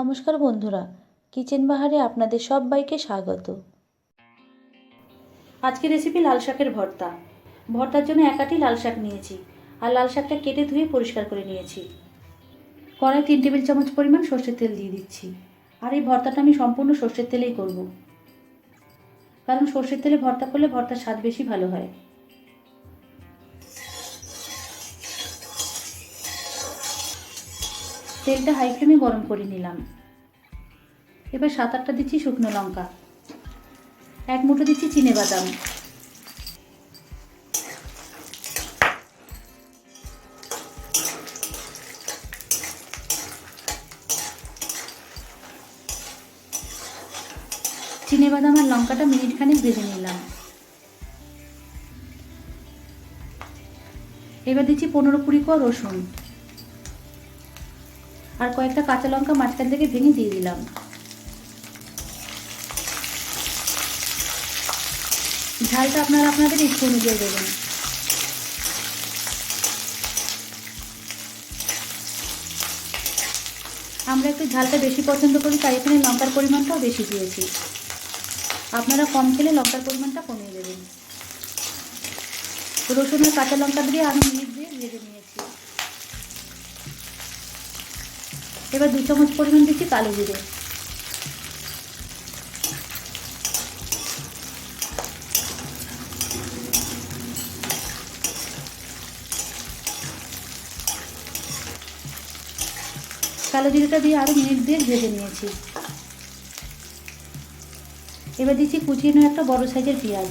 নমস্কার বন্ধুরা, কিচেন বাহারে আপনাদের সবাইকে স্বাগত। আজকে রেসিপি লাল শাকের ভর্তা। ভর্তার জন্য একাটি লাল শাক নিয়েছি, আর লাল শাকটা কেটে ধুয়ে পরিষ্কার করে নিয়েছি। কড়াই তিন টেবিল চামচ পরিমাণ সর্ষের তেল দিয়ে দিচ্ছি, আর এই ভর্তাটা আমি সম্পূর্ণ সর্ষের তেলেই করব। কারণ সর্ষের তেলে ভর্তা করলে ভর্তার স্বাদ বেশি ভালো হয়। তেলটা হাই ফ্লেমে গরম করে নিলাম। এবার সাত আটটা দিচ্ছি শুকনো লঙ্কা। এক মুঠো দিচ্ছি চিনে বাদাম। চিনে বাদাম আর লঙ্কাটা মিনিট খানিক ভেজে নিলাম। এবার দিচ্ছি পনেরো কুড়ি কোয়া রসুন। আর কয়েকটা কাঁচা লঙ্কা মাঝখান থেকে ভেঙে দিয়ে দিলাম। ঝালটা আপনারা আপনাদের ইচ্ছে অনুযায়ী দেবেন। আমরা একটু ঝালটা বেশি পছন্দ করি, তাই এখানে লঙ্কার পরিমাণটাও বেশি দিয়েছি। আপনারা কম খেলে লঙ্কার পরিমাণটা কমিয়ে দেবেন। রসুন আর কাঁচা লঙ্কা দিয়ে আমি মিনিট দিয়ে ভেজে নিয়েছি এবার দু চামচ পরিমাণ দিচ্ছি কালো জিরে। কালো জিরেটা দিয়ে আরও মিনিট দিয়ে ভেজে নিয়েছি। এবার দিচ্ছি কুচিয়ে নেওয়া একটা বড় সাইজের পেঁয়াজ।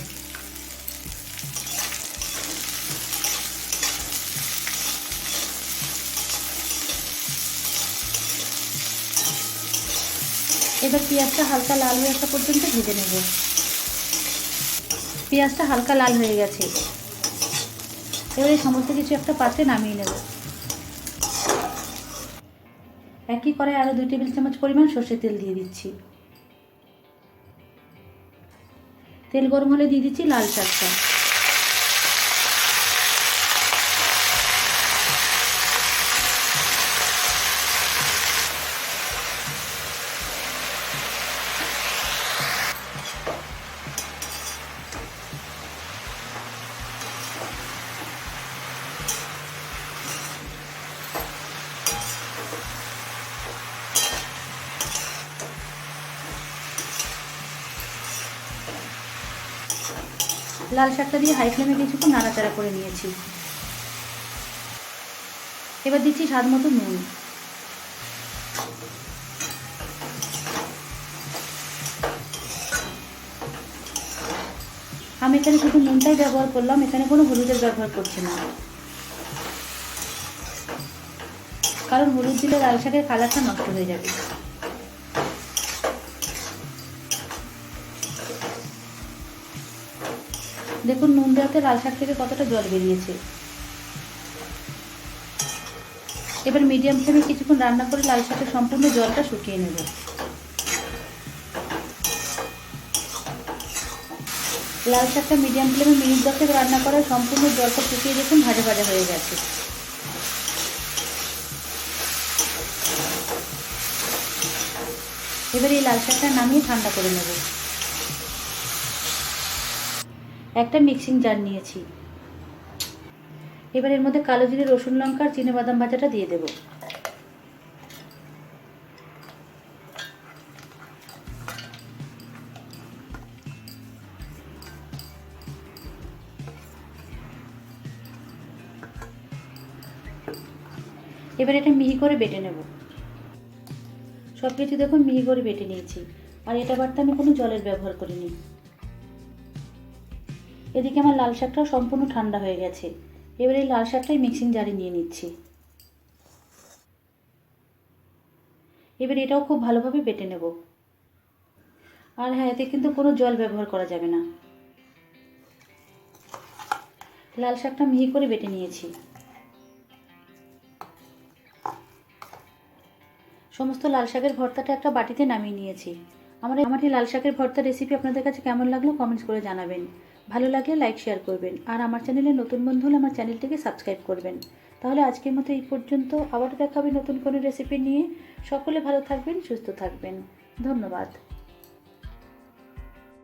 এবার পেঁয়াজটা হালকা লাল হয়ে আসা পর্যন্ত ভেজে নেব। পেঁয়াজটা হালকা লাল হয়ে গেছে। এবার সমস্ত কিছু একটা পাত্রে নামিয়ে নেব। একই করে আরও দুই টেবিল চামচ পরিমাণ সর্ষের তেল দিয়ে দিচ্ছি। তেল গরম হলে দিয়ে দিচ্ছি লাল শাকটা। লাল শাকটা দিয়ে হাই ফ্লেমে কিছুক্ষণ নাড়াচাড়া করে নিয়েছি। এবার দিচ্ছি স্বাদ মতো নুন। আমি এখানে শুধু নুনটাই ব্যবহার করলাম, এখানে কোনো হলুদের ব্যবহার করছি না। কারণ হলুদ দিলে লাল শাকের কালারটা নষ্ট হয়ে যাবে। দেখুন, নুন দেওয়াতে লাল শাক থেকে কতটা জল বেরিয়েছে। এবার মিডিয়াম ফ্লেমে কিছুক্ষণ রান্না করে লাল শাকের সম্পূর্ণ জলটা শুকিয়ে নেব। লাল শাকটা মিডিয়াম ফ্লেমে মিনিট দশেক রান্না করে সম্পূর্ণ জলটা শুকিয়ে দেখুন, ভাজা ভাজা হয়ে গেছে। এবার এই লাল শাকটা নামিয়ে ঠান্ডা করে নেব। একটা মিক্সিং জার নিয়েছি। এবার এর মধ্যে কালো জিরে, রসুন লঙ্কা আর বাদাম ভাজাটা দিয়ে দেব। এবার এটা মিহি করে বেটে নেব। সব কিছু দেখুন মিহি করে বেটে নিয়েছি। আর এটা বাড়তে আমি কোনো জলের ব্যবহার করিনি। এদিকে আমার লাল শাকটাও সম্পূর্ণ ঠান্ডা হয়ে গেছে। এবার লাল শাকটাই মিক্সিং জারে নিয়ে নিচ্ছি। এবার এটাও খুব ভালোভাবে বেটে নেব। আর হ্যাঁ এতে কিন্তু কোনো জল ব্যবহার করা যাবে না। লাল শাকটা মিহি করে বেটে নিয়েছি। সমস্ত লাল শাকের ভর্তাটা একটা বাটিতে নামিয়ে নিয়েছি। আমার আমার এই লাল শাকের ভর্তা রেসিপি আপনাদের কাছে কেমন লাগল কমেন্টস করে জানাবেন। ভালো লাগলে লাইক শেয়ার করবেন। আর আমার চ্যানেলে নতুন বন্ধু হলে আমার চ্যানেলটিকে সাবস্ক্রাইব করবেন। তাহলে আজকের মতো এই পর্যন্ত। আবারও দেখাবে নতুন কোনো রেসিপি নিয়ে। সকলে ভালো থাকবেন, সুস্থ থাকবেন। ধন্যবাদ।